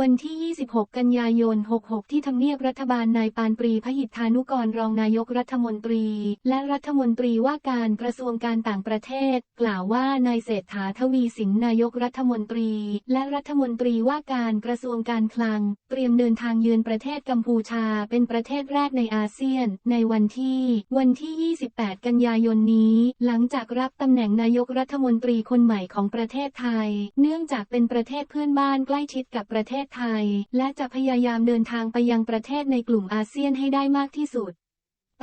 วันที่ 26 กันยายน 66 ที่ทำเนียบรัฐบาลนายปานปรีพหิทธานุกรรองนายกรัฐมนตรี และรัฐมนตรีว่าการกระทรวงการต่างประเทศ กล่าวว่านายเศรษฐาทวีสินนายกรัฐมนตรี และรัฐมนตรีว่าการกระทรวงการคลัง เตรียมเดินทางเยือนประเทศกัมพูชา เป็นประเทศแรกในอาเซียน ในวันที่ วันที่ 28 กันยายนนี้ หลังจากรับตำแหน่งนายกรัฐมนตรีคนใหม่ของประเทศไทย เนื่องจากเป็นประเทศเพื่อนบ้านใกล้ชิดกับประเทศไทย และจะพยายามเดินทางไปยังประเทศในกลุ่มอาเซียนให้ได้มากที่สุด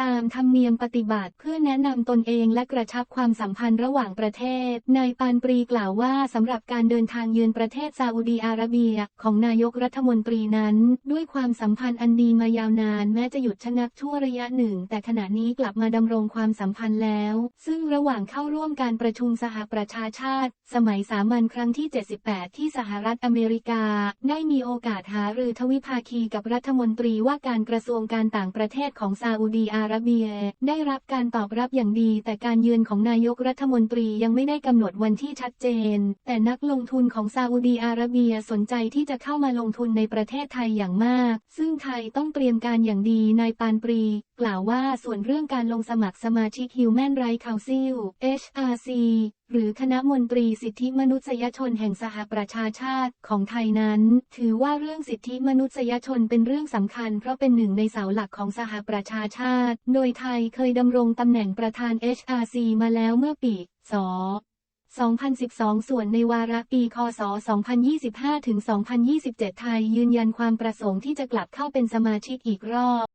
ตามธรรมเนียมปฏิบัติเพื่อแนะนำตนเองและกระชับความสัมพันธ์ระหว่างประเทศ นายปานปรีกล่าวว่าสำหรับการเดินทางเยือนประเทศซาอุดีอาระเบีย ของนายกรัฐมนตรีนั้น ด้วยความสัมพันธ์อันดีมายาวนานแม้จะหยุดชะงักชั่วระยะหนึ่ง แต่ขณะนี้กลับมาดำรงความสัมพันธ์แล้ว ซึ่งระหว่างเข้าร่วมการประชุมสหประชาชาติ สมัยสามัญครั้งที่ 78 ที่สหรัฐอเมริกา ได้มีโอกาสหารือทวิภาคีกับรัฐมนตรีว่าการกระทรวงการต่างประเทศของซาอุดีอาอาระเบีย ได้รับการตอบรับอย่างดี แต่การเยือนของนายกรัฐมนตรียังไม่ได้กำหนดวันที่ชัดเจน แต่นักลงทุนของซาอุดีอาระเบียสนใจที่จะเข้ามาลงทุนในประเทศไทยอย่างมาก ซึ่งไทยต้องเตรียมการอย่างดีนายปานปรี กล่าวว่าส่วนเรื่องการลงสมัครสมาชิก Human Rights Council HRC หรือคณะมนตรีสิทธิมนุษยชนแห่งสหประชาชาติของไทยนั้น ถือว่าเรื่องสิทธิมนุษยชนเป็นเรื่องสำคัญ เพราะเป็นหนึ่งในเสาหลักของสหประชาชาติ โดยไทยเคยดำรงตำแหน่งประธาน HRC มาแล้วเมื่อปีศ2012 ส่วนในวาระปีคศ 2025 ถึง 2027 ไทยยืนยันความประสงค์ที่จะกลับเข้าเป็นสมาชิกอีกรอบ